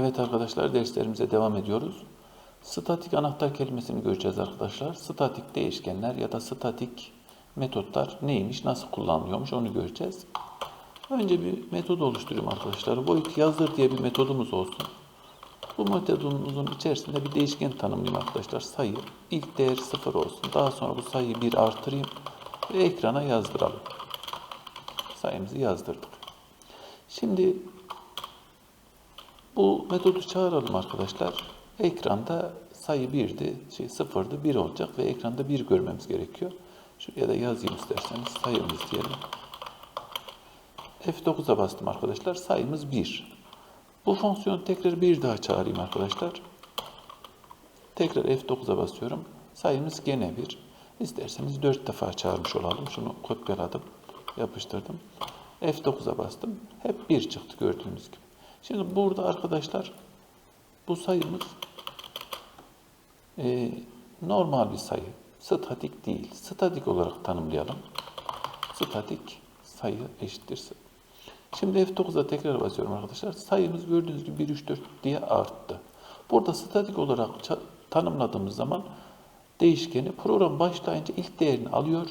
Evet arkadaşlar derslerimize devam ediyoruz. Statik anahtar kelimesini göreceğiz arkadaşlar. Statik değişkenler ya da statik metotlar neymiş, nasıl kullanılıyormuş onu göreceğiz. Önce bir metod oluşturayım arkadaşlar. Void yazdır diye bir metodumuz olsun. Bu metodumuzun içerisinde bir değişken tanımlayayım arkadaşlar. Sayı ilk değer 0 olsun. Daha sonra bu sayıyı 1 artırayım ve ekrana yazdıralım. Sayımızı yazdırdık. Şimdi bu metodu çağıralım arkadaşlar. Ekranda sayı 1'di, şey 0'dı, 1 olacak ve ekranda 1 görmemiz gerekiyor. Şuraya da yazayım isterseniz sayımız diyelim. F9'a bastım arkadaşlar. Sayımız 1. Bu fonksiyonu tekrar bir daha çağırayım arkadaşlar. Tekrar F9'a basıyorum. Sayımız gene 1. İsterseniz 4 defa çağırmış olalım. Şunu kopyaladım, yapıştırdım. F9'a bastım. Hep 1 çıktı gördüğünüz gibi. Şimdi burada arkadaşlar bu sayımız e, normal bir sayı. Statik değil. Statik olarak tanımlayalım. Statik sayı eşittir. Şimdi F9'a tekrar basıyorum arkadaşlar. Sayımız gördüğünüz gibi 1, 3, 4 diye arttı. Burada statik olarak tanımladığımız zaman değişkeni program başlayınca ilk değerini alıyor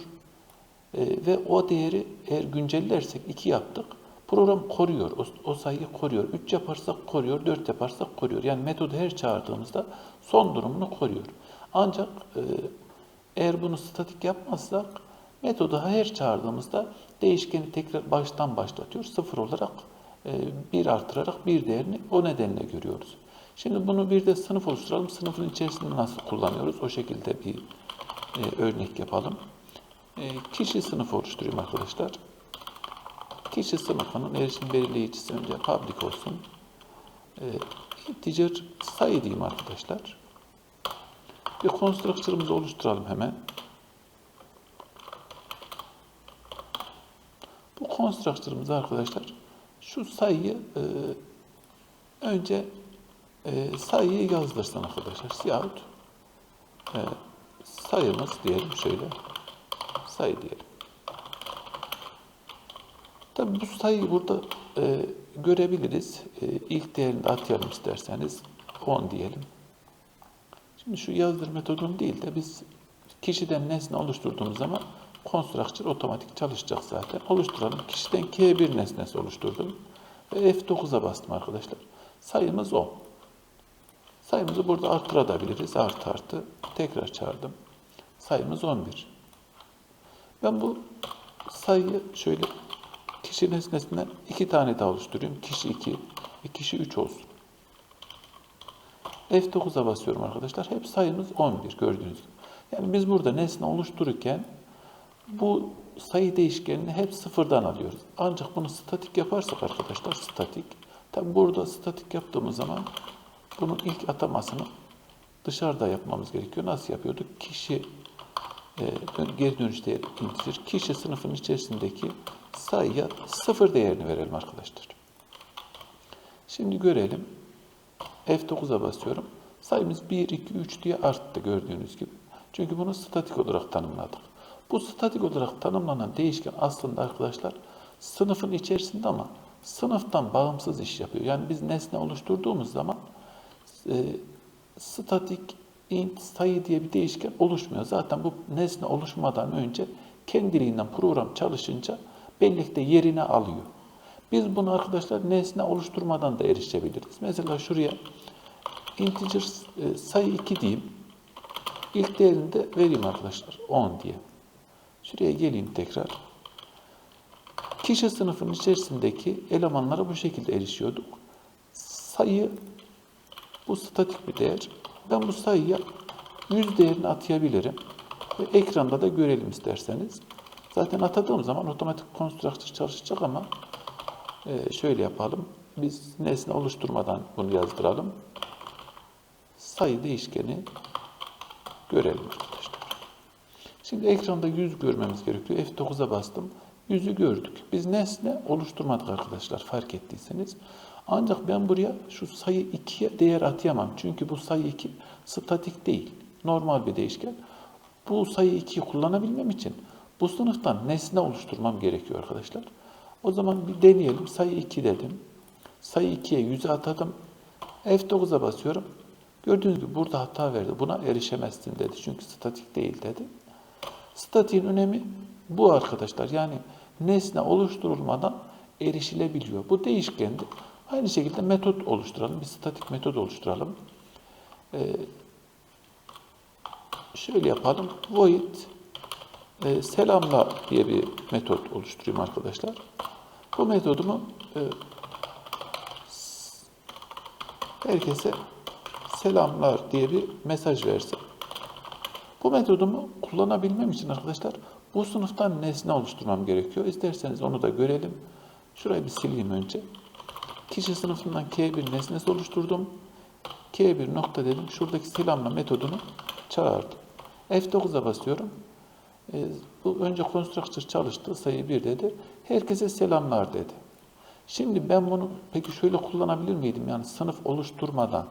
e, ve o değeri eğer güncellersek 2 yaptık. Program koruyor. O, o sayıyı koruyor. 3 yaparsak koruyor. 4 yaparsak koruyor. Yani metodu her çağırdığımızda son durumunu koruyor. Ancak e, eğer bunu statik yapmazsak metodu her çağırdığımızda değişkeni tekrar baştan başlatıyor. Sıfır olarak e, bir artırarak bir değerini o nedenle görüyoruz. Şimdi bunu bir de sınıf oluşturalım. Sınıfın içerisinde nasıl kullanıyoruz? O şekilde bir e, örnek yapalım. E, kişi sınıfı oluşturayım arkadaşlar. Kişi sınıfının erişim belirleyicisi önce public olsun. E, integer sayı diyeyim arkadaşlar. Bir constructor'ımızı oluşturalım hemen. Bu constructor'ımız arkadaşlar şu sayıyı e, önce e, sayıyı yazdırsın arkadaşlar. Yahut e, sayımız diyelim şöyle sayı diyelim. Tabi bu sayıyı burada e, görebiliriz. E, ilk değerini de atayalım isterseniz 10 diyelim. Şimdi şu yazdır metodunu değil de biz kişiden nesne oluşturduğumuz zaman constructor otomatik çalışacak zaten. Oluşturalım. Kişiden K1 nesnesi oluşturdum. Ve F9'a bastım arkadaşlar. Sayımız 10. Sayımızı burada arttırabiliriz. Artı artı. Tekrar çağırdım. Sayımız 11. Ben bu sayıyı şöyle kişi nesnesinden iki tane daha oluşturuyorum. Kişi 2 ve kişi 3 olsun. F9'a basıyorum arkadaşlar. Hep sayımız 11 gördüğünüz gibi. Yani biz burada nesne oluştururken bu sayı değişkenini hep sıfırdan alıyoruz. Ancak bunu statik yaparsak arkadaşlar statik. Tabi burada statik yaptığımız zaman bunun ilk atamasını dışarıda yapmamız gerekiyor. Nasıl yapıyorduk? Kişi geri dönüş değeri integer. Kişi sınıfın içerisindeki sayıya sıfır değerini verelim arkadaşlar. Şimdi görelim. F9'a basıyorum. Sayımız 1, 2, 3 diye arttı gördüğünüz gibi. Çünkü bunu statik olarak tanımladık. Bu statik olarak tanımlanan değişken aslında arkadaşlar sınıfın içerisinde ama sınıftan bağımsız iş yapıyor. Yani biz nesne oluşturduğumuz zaman e, statik int sayı diye bir değişken oluşmuyor. Zaten bu nesne oluşmadan önce kendiliğinden program çalışınca bellekte yerine alıyor. Biz bunu arkadaşlar nesne oluşturmadan da erişebiliriz. Mesela şuraya integer e, sayı 2 diyeyim. İlk değerini de vereyim arkadaşlar. 10 diye. Şuraya geleyim tekrar. Kişi sınıfının içerisindeki elemanlara bu şekilde erişiyorduk. Sayı bu statik bir değer. Ben bu sayıya 100 değerini atayabilirim. Ve ekranda da görelim isterseniz. Zaten atadığım zaman otomatik constructor çalışacak ama e, şöyle yapalım. Biz nesne oluşturmadan bunu yazdıralım. Sayı değişkeni görelim arkadaşlar. Şimdi ekranda 100 görmemiz gerekiyor. F9'a bastım. 100'ü gördük. Biz nesne oluşturmadık arkadaşlar fark ettiyseniz. Ancak ben buraya şu sayı 2'ye değer atayamam. Çünkü bu sayı 2 statik değil. Normal bir değişken. Bu sayı 2'yi kullanabilmem için bu sınıftan nesne oluşturmam gerekiyor arkadaşlar. O zaman bir deneyelim. Sayı 2 dedim. Sayı 2'ye 100'ü atadım. F9'a basıyorum. Gördüğünüz gibi burada hata verdi. Buna erişemezsin dedi. Çünkü statik değil dedi. Statiğin önemi bu arkadaşlar. Yani nesne oluşturulmadan erişilebiliyor. Bu değişkendi. Aynı şekilde metot oluşturalım. Bir statik metot oluşturalım. Ee, şöyle yapalım. Void e, selamla diye bir metot oluşturayım arkadaşlar. Bu metodumu e, herkese selamlar diye bir mesaj versin. Bu metodumu kullanabilmem için arkadaşlar bu sınıftan nesne oluşturmam gerekiyor. İsterseniz onu da görelim. Şurayı bir sileyim önce. Kişi sınıfından K1 nesnesi oluşturdum. K1 nokta dedim. Şuradaki selamla metodunu çağırdım. F9'a basıyorum. E, bu önce constructor çalıştı. Sayı 1 dedi. Herkese selamlar dedi. Şimdi ben bunu peki şöyle kullanabilir miydim? Yani sınıf oluşturmadan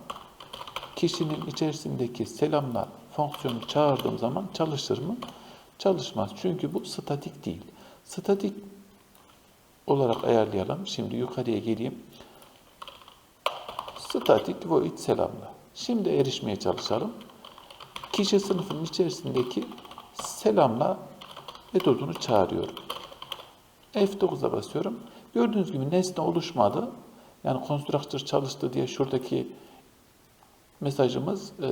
kişinin içerisindeki selamla fonksiyonu çağırdığım zaman çalışır mı? Çalışmaz. Çünkü bu statik değil. Statik olarak ayarlayalım. Şimdi yukarıya geleyim. Statik void selamla. Şimdi erişmeye çalışalım. Kişi sınıfının içerisindeki selamla metodunu çağırıyorum. F9'a basıyorum. Gördüğünüz gibi nesne oluşmadı. Yani constructor çalıştı diye şuradaki mesajımız e,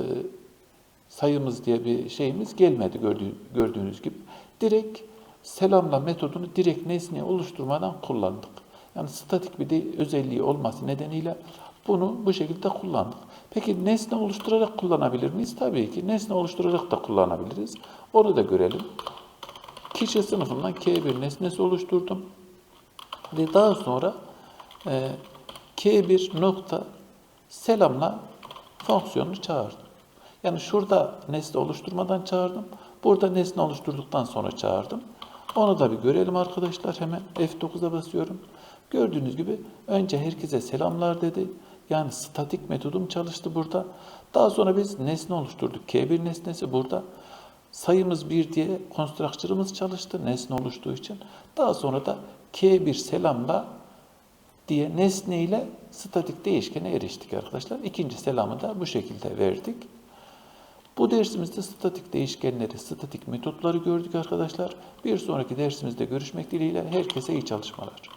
sayımız diye bir şeyimiz gelmedi gördüğü, gördüğünüz gibi. Direkt selamla metodunu direkt nesneye oluşturmadan kullandık. Yani statik bir de özelliği olması nedeniyle bunu bu şekilde kullandık. Peki nesne oluşturarak kullanabilir miyiz? Tabii ki nesne oluşturarak da kullanabiliriz. Onu da görelim. Kişi sınıfından K1 nesnesi oluşturdum. Ve daha sonra e, K1 nokta selamla fonksiyonunu çağırdım. Yani şurada nesne oluşturmadan çağırdım. Burada nesne oluşturduktan sonra çağırdım. Onu da bir görelim arkadaşlar. Hemen F9'a basıyorum. Gördüğünüz gibi önce herkese selamlar dedi. Yani statik metodum çalıştı burada. Daha sonra biz nesne oluşturduk. K1 nesnesi burada. Sayımız 1 diye constructor'ımız çalıştı nesne oluştuğu için. Daha sonra da K1 selamla diye nesne ile statik değişkene eriştik arkadaşlar. İkinci selamı da bu şekilde verdik. Bu dersimizde statik değişkenleri, statik metotları gördük arkadaşlar. Bir sonraki dersimizde görüşmek dileğiyle herkese iyi çalışmalar.